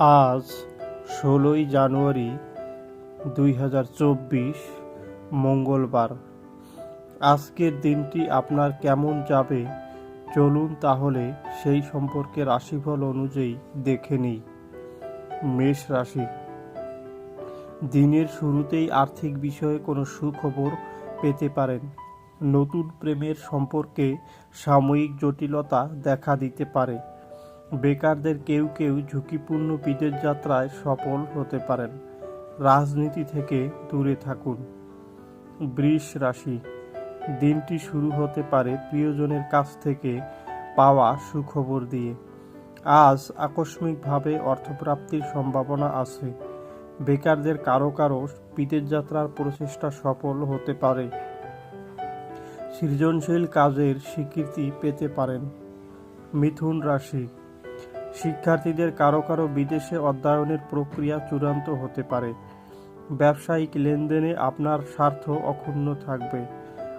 আজ ষোলোই জানুয়ারি দুই হাজার চব্বিশ মঙ্গলবার। আজকের দিনটি আপনার কেমন যাবে? চলুন তাহলে সেই সম্পর্কে রাশিফল অনুযায়ী দেখে নিই। মেষ রাশি। দিনের শুরুতেই আর্থিক বিষয়ে কোনো সুখবর পেতে পারেন। নতুন প্রেমের সম্পর্কে সাময়িক জটিলতা দেখা দিতে পারে। বেকারদের কেউ কেউ ঝুঁকিপূর্ণ বিদেশ যাত্রায় সফল হতে পারেন। রাজনীতি থেকে দূরে থাকুন। বৃষ রাশি, দিনটি শুরু হতে পারে প্রিয়জনের কাছ থেকে পাওয়া সুখবর দিয়ে। আজ আকস্মিকভাবে অর্থপ্রাপ্তির সম্ভাবনা আছে। বেকারদের কারও কারও বিদেশ যাত্রার প্রচেষ্টা সফল হতে পারে। সৃজনশীল কাজের স্বীকৃতি পেতে পারেন। মিথুন রাশি শিক্ষার্থীদের কারও কারও বিদেশে অধ্যয়নের প্রক্রিয়া চূড়ান্ত হতে পারে। ব্যবসায়িক লেনদেনে আপনার স্বার্থ অক্ষুণ্ণ থাকবে।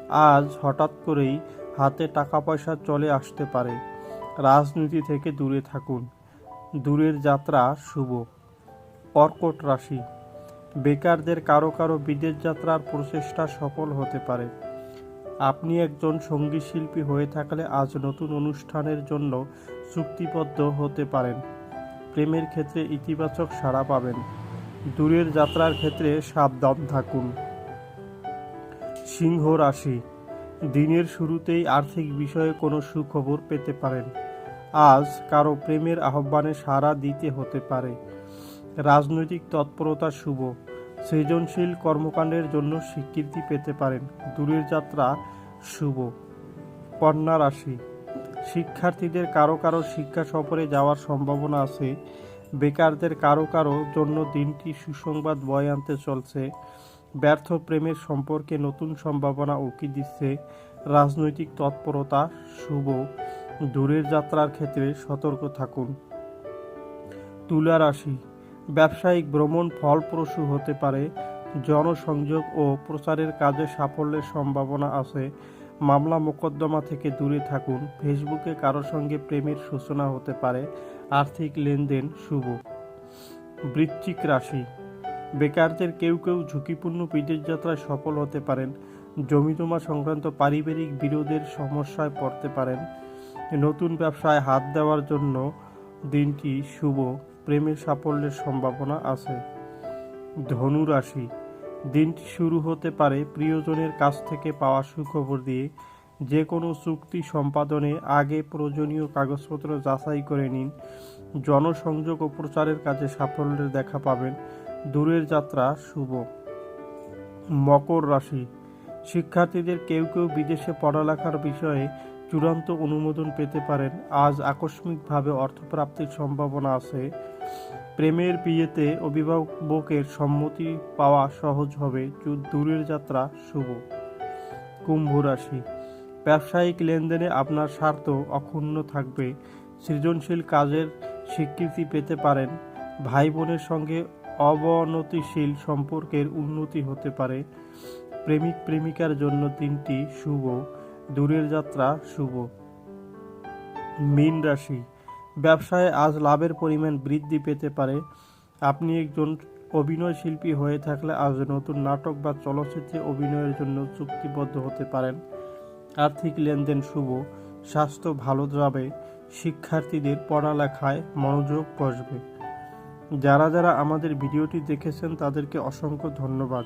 আজ হঠাৎ করেই হাতে টাকা পয়সা চলে আসতে পারে। রাজনীতি থেকে দূরে থাকুন। দূরের যাত্রা শুভ। কর্কট রাশি। বেকারদের কারও কারও বিদেশ যাত্রার প্রচেষ্টা সফল হতে পারে। আপনি একজন সংগীত শিল্পী হয়ে থাকলে আজ নতুন অনুষ্ঠানের জন্য চুক্তিবদ্ধ হতে পারেন। প্রেমের ক্ষেত্রে ইতিবাচক সাড়া পাবেন। দূরের যাত্রার ক্ষেত্রে সাবধান থাকুন। সিংহ রাশি। দিনের শুরুতেই আর্থিক বিষয়ে কোনো সুখবর পেতে পারেন। আজ কারও প্রেমের আহ্বানে সাড়া দিতে হতে পারে। রাজনৈতিক তৎপরতা শুভ। সৃজনশীল কর্মকাণ্ডের জন্য স্বীকৃতি পেতে পারেন। দূরের যাত্রা শুভ। কন্যা রাশি। শিক্ষার্থীদের কারও কারও শিক্ষা সফরে যাওয়ার সম্ভাবনা আছে। বেকারদের কারও কারও জন্য দিনটি সুসংবাদ বয়ে আনতে চলছে। ব্যর্থ প্রেমের সম্পর্কে নতুন সম্ভাবনা উকি দিচ্ছে। রাজনৈতিক তৎপরতা শুভ। দূরের যাত্রার ক্ষেত্রে সতর্ক থাকুন। তুলা রাশি। ব্যবসায়িক ভ্রমণ ফলপ্রসূ হতে পারে, জনসংযোগ ও প্রচারের কাজে সাফল্যের সম্ভাবনা আছে। মামলা মোকদ্দমা থেকে দূরে থাকুন। ফেসবুকে কারও সঙ্গে প্রেমের সূচনা হতে পারে। আর্থিক লেনদেন শুভ। বৃশ্চিক রাশি। বেকারদের কেউ কেউ ঝুঁকিপূর্ণ বিদেশ যাত্রায় সফল হতে পারেন। জমিজমা সংক্রান্ত পারিবারিক বিরোধের সমস্যায় পড়তে পারেন। নতুন ব্যবসায় হাত দেওয়ার জন্য দিনটি শুভ। প্রেমের সাফল্যের সম্ভাবনা আছে। ধনু রাশি দিনটি শুরু হতে পারে প্রিয়জনের কাছ থেকে পাওয়া সুখবর দিয়ে। যে কোনো চুক্তি সম্পাদনে আগে প্রয়োজনীয় কাগজপত্র যাচাই করে নিন। জনসংযোগ ও প্রচারের কাজে সাফল্যের দেখা পাবেন। দূরের যাত্রা শুভ। মকর রাশি। শিক্ষার্থীদের কেউ কেউ বিদেশে পড়ালেখার বিষয়ে চূড়ান্ত অনুমোদন পেতে পারেন। আজ আকস্মিকভাবে অর্থপ্রাপ্তির সম্ভাবনা আছে। প্রেমের বিয়েতে অভিভাবকের সম্মতি পাওয়া সহজ হবে। দূরের যাত্রা শুভ। কুম্ভ রাশি। ব্যবসায়িক লেনদেনে আপনার স্বার্থ অক্ষুণ্ণ থাকবে। সৃজনশীল কাজের স্বীকৃতি পেতে পারেন। ভাই বোনের সঙ্গে অবনতিশীল সম্পর্কের উন্নতি হতে পারে। প্রেমিক প্রেমিকার জন্য দিনটি শুভ। দূরের যাত্রা শুভ। মীন রাশি, ব্যবসায় আজ লাভের পরিমাণ বৃদ্ধি পেতে পারে। আপনি একজন অভিনয় শিল্পী হয়ে থাকলে আজ নতুন নাটক বা চলচ্চিত্রে অভিনয়ের জন্য চুক্তিবদ্ধ হতে পারেন। আর্থিক লেনদেন শুভ, স্বাস্থ্য ভালো যাবে, শিক্ষার্থীদের পড়ালেখায় মনোযোগ বসবে। যারা যারা আমাদের ভিডিওটি দেখেছেন তাদেরকে অসংখ্য ধন্যবাদ।